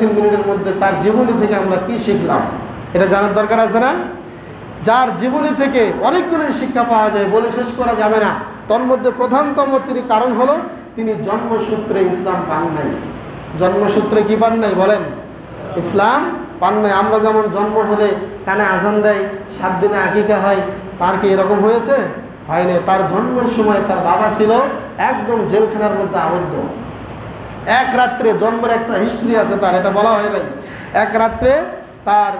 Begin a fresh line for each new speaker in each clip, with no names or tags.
তিন মিনিটের মধ্যে তার জীবনী থেকে আমরা কি শিখলাম? এটা জানার দরকার আছে না? যার জীবনী থেকে অনেকগুলো শিক্ষা পাওয়া যায়, বলে শেষ করা যাবে না। তন্মধ্যে প্রধানতম তিনি কারণ হলো, তিনি জন্মসূত্রে ইসলাম পান নাই। জন্মসূত্রে কি পান নাই বলেন? ইসলাম পান নাই। আমরা যেমন জন্ম হলে কানে আজান দেয়, সাত দিনে আকিকা হয়, তার কি এরকম হয়েছে? হয়নি। তার জন্মের সময় তার বাবা ছিল একদম জেলখানার মধ্যে আবদ্ধ। এক রাত্রে জন্মের একটা হিস্ট্রি আছে তার, এটা বলা হয় নাই। এক রাত্রে তার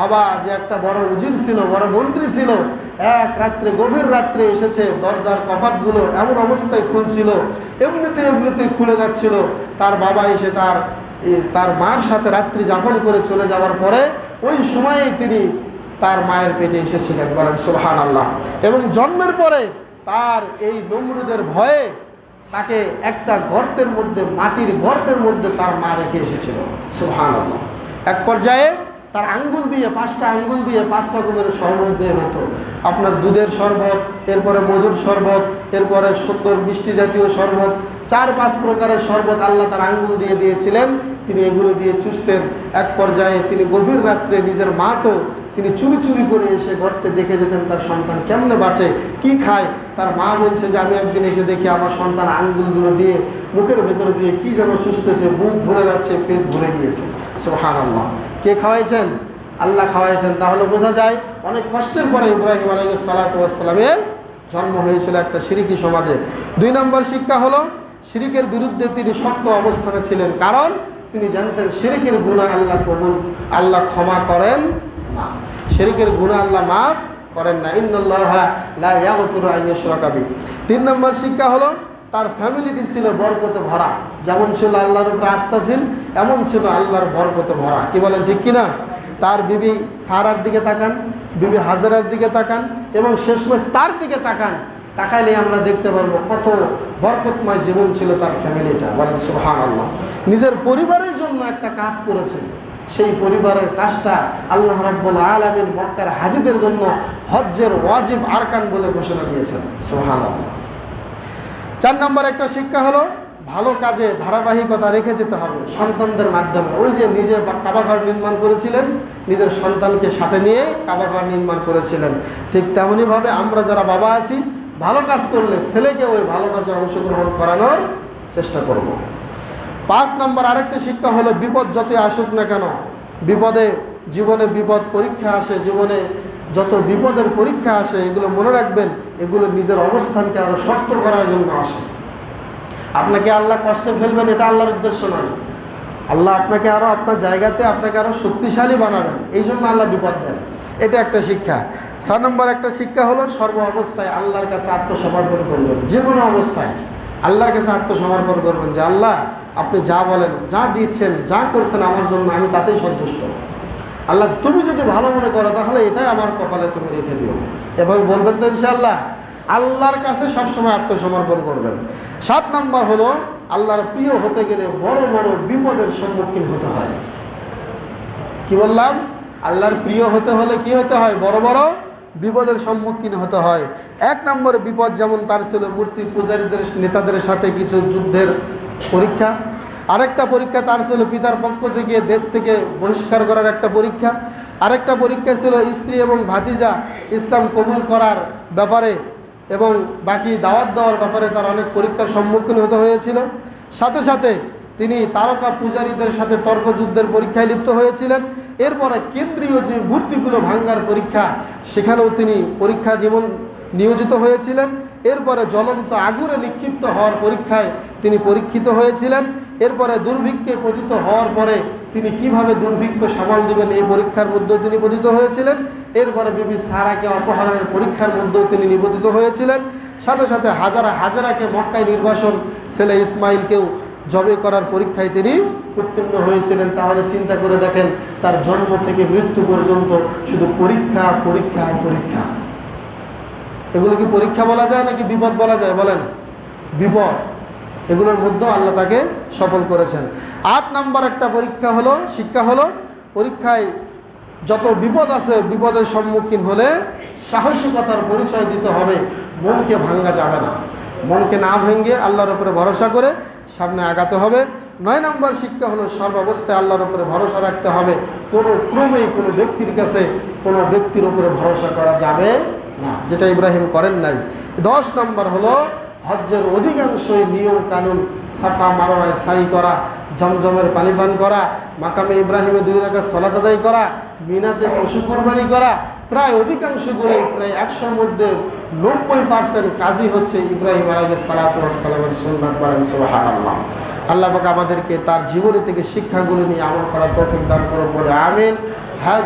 বাবা যে একটা বড় উজির ছিল, বড় মন্ত্রী ছিল, এক রাত্রে, গভীর রাত্রে এসেছে, দরজার কপাটগুলো এমন অবস্থায় খুলছিল, এমনিতে এমনিতে খুলে যাচ্ছিল। তার বাবা এসে তার তার মার সাথে রাত্রি যাপন করে চলে যাওয়ার পরে ওই সময়েই তিনি তার মায়ের পেটে এসেছিলেন বলেন সোহান আল্লাহ এবং জন্মের পরে তার এই নমরুদের ভয়ে তাকে একটা গর্তের মধ্যে, মাটির গর্তের মধ্যে তার মা রেখে এসেছিল। সোহান এক পর্যায়ে তার আঙ্গুল দিয়ে, পাঁচটা আঙ্গুল দিয়ে পাঁচ রকমের শরবত বের হতো। আপনার দুধের শরবত, এরপরে মধুর শরবত, এরপরে সুন্দর মিষ্টি জাতীয় শরবত, চার পাঁচ প্রকারের শরবত আল্লাহ তার আঙ্গুল দিয়ে দিয়েছিলেন। তিনি এগুলো দিয়ে চুষতেন। এক পর্যায়ে তিনি গভীর রাত্রে নিজের মা তো তিনি চুরি চুরি করে এসে গর্তে দেখে যেতেন তার সন্তান কেমনে বাঁচে, কি খায় তার মা বলছে যে, আমি একদিন এসে দেখি আমার সন্তান আঙ্গুলগুলো দিয়ে, মুখের ভেতরে দিয়ে কি যেন চুষতেছে, বুক ভরে যাচ্ছে, পেট ভরে গিয়েছে। সোহান আল্লাহ কে খাওয়াইছেন? আল্লাহ খাওয়াইছেন। তাহলে বোঝা যায়, অনেক কষ্টের পরে ইব্রাহিম আলাই সালাতামের জন্ম হয়েছিল একটা সিরিকি সমাজে। দুই নম্বর শিক্ষা হলো, সিরিকের বিরুদ্ধে তিনি শক্ত অবস্থানে ছিলেন। কারণ, তিনি জানতেন শিরিকের গুণা আল্লাহ কবুল, আল্লাহ ক্ষমা করেন না। শিরিকের গুণা আল্লাহ মাফ করেন না। ইন্নআল্লাহি তিন নম্বর শিক্ষা হলো, তার ফ্যামিলিটি ছিল বরকতে ভরা। যেমন ছিল আল্লাহর উপরে আস্থাশীল এমন ছিল আল্লাহর বরকতে ভরা। কি বলেন, ঠিক কিনা? তার বিবি সারার দিকে তাকান, বিবি হাজারার দিকে তাকান এবং শেষমেশ তার দিকে তাকান। তাকাইলে আমরা দেখতে পারব কত বরকতময় জীবন ছিল তার ফ্যামিলিটা। বলেন সুহান আল্লাহ নিজের পরিবারের জন্য একটা কাজ করেছে সেই পরিবারের কাজটা আল্লাহ রব্বুল আলমিন মক্কার হাজিদের জন্য হজ্জের ওয়াজিব আরকান বলে ঘোষণা দিয়েছেন। সোহান চার নম্বর একটা শিক্ষা হলো, ভালো কাজে ধারাবাহিকতা রেখে যেতে হবে সন্তানদের মাধ্যমে। ওই যে নিজে কাবাঘর নির্মাণ করেছিলেন, নিজের সন্তানকে সাথে নিয়ে কাবাঘর নির্মাণ করেছিলেন। ঠিক তেমনইভাবে আমরা যারা বাবা আছি, ভালো কাজ করলে ছেলেকে ওই ভালো কাজে অংশগ্রহণ করানোর চেষ্টা করব। পাঁচ নম্বর আরেকটা শিক্ষা হলো, বিপদ যতই আসুক না কেন, বিপদে জীবনে বিপদ পরীক্ষা আসে, জীবনে যত বিপদের পরীক্ষা আসে, এগুলো মনে রাখবেন, এগুলো নিজের অবস্থানকে আরও শক্ত করার জন্য আসে। আপনাকে আল্লাহ কষ্টে ফেলবেন, এটা আল্লাহর উদ্দেশ্য নয়। আল্লাহ আপনাকে আরও আপনার জায়গাতে আপনাকে আরও শক্তিশালী বানাবেন, এই জন্য আল্লাহ বিপদ দেন। এটা একটা শিক্ষা। ছয় নম্বর একটা শিক্ষা হলো, সর্ব অবস্থায় আল্লাহর কাছে আত্মসমর্পণ করবেন, যে কোনো অবস্থায়। আল্লাহর কাছে আত্মসমর্পণ করবেন যে, আল্লাহ, আপনি যা বলেন, যা দিচ্ছেন, যা করছেন আমার জন্য, আমি তাতেই সন্তুষ্ট। আল্লাহ, তুমি যদি ভালো মনে করো, তাহলে এটাই আমার কপালে তুমি রেখে দিও। এভাবে বলবেন তো ইনশাআল্লাহ। আল্লাহর কাছে সবসময় আত্মসমর্পণ করবেন। সাত নাম্বার হলো, আল্লাহর প্রিয় হতে গেলে বড় বড় বিপদের সম্মুখীন হতে হয়। কি বললাম? আল্লাহর প্রিয় হতে হলে কি হতে হয়? বড় বড় বিপদের সম্মুখীন হতে হয়। এক নম্বর বিপদ যেমন তার ছিল মূর্তি পূজারীদের, নেতাদের সাথে কিছু যুদ্ধের পরীক্ষা। আরেকটা পরীক্ষা তার ছিল পিতার পক্ষ থেকে দেশ থেকে বহিষ্কার করার একটা পরীক্ষা। আরেকটা পরীক্ষা ছিল স্ত্রী এবং ভাতিজা ইসলাম কবুল করার ব্যাপারে এবং বাকি দাওয়াত দেওয়ার ব্যাপারে তার অনেক পরীক্ষার সম্মুখীন হতে হয়েছিল। সাথে সাথে তিনি তারকা পূজারীদের সাথে তর্কযুদ্ধের পরীক্ষায় লিপ্ত হয়েছিলেন। এরপরে কেন্দ্রীয় যে মূর্তিগুলো ভাঙ্গার পরীক্ষা, সেখানেও তিনি পরীক্ষা নিমন, নিয়োজিত হয়েছিলেন। এরপরে জ্বলন্ত আগুনে নিক্ষিপ্ত হওয়ার পরীক্ষায় তিনি পরীক্ষিত হয়েছিলেন। এরপরে দুর্ভিক্ষে পতিত হওয়ার পরে তিনি কীভাবে দুর্ভিক্ষ সামাল দিবেন এই পরীক্ষার মধ্যেও তিনি পতিত হয়েছিলেন। এরপরে বিবি সারাকে অপহরণের পরীক্ষার মধ্যেও তিনি নিবেদিত হয়েছিলেন। সাথে সাথে হাজারা হাজারাকে মক্কায় নির্বাসন ছেলে ইসমাইলকেও জবে করার পরীক্ষায় তিনি উত্তীর্ণ হয়েছিলেন। তাহলে চিন্তা করে দেখেন, তার জন্ম থেকে মৃত্যু পর্যন্ত শুধু পরীক্ষা পরীক্ষা আর পরীক্ষা। এগুলো কি পরীক্ষা বলা যায় নাকি বিপদ বলা যায়? বলেন। বিপদ। এগুলোর মধ্যেও আল্লাহ তাকে সফল করেছেন। আট নাম্বার একটা পরীক্ষা হলো, শিক্ষা হলো, পরীক্ষায় যত বিপদ আছে, বিপদের সম্মুখীন হলে সাহসিকতার পরিচয় দিতে হবে। মনকে ভাঙ্গা যাবে না। মনকে না ভেঙে আল্লাহর ওপরে ভরসা করে সামনে আগাতে হবে। নয় নম্বর শিক্ষা হলো সর্বাবস্থায় আল্লাহর উপরে ভরসা রাখতে হবে। কোনো ক্রমেই কোনো ব্যক্তির কাছে কোনো ব্যক্তির ওপরে ভরসা করা যাবে না, যেটা ইব্রাহিম করেন নাই। দশ নম্বর হলো হজ্জের অধিকাংশই নিয়ম কানুন সাফা, মারোয়ায় সাই করা, জমজমের পানি পান করা, মাকামে ইব্রাহিমে দুই রাখা সলাত আদায় করা, মিনাতে পশু কোরবানি করা, প্রায় অধিকাংশ অধিকাংশগুলি প্রায় একশোর মধ্যে নব্বই পার্সেন্ট কাজই হচ্ছে ইব্রাহিম আলমের সালাতামের সুন্নাত বলেন সোহান আল্লাহ পাক আমাদেরকে তার জীবনী থেকে শিক্ষাগুলো নিয়ে আমল করার তৌফিক দান করো বলে, আমিন। হ্যাঁ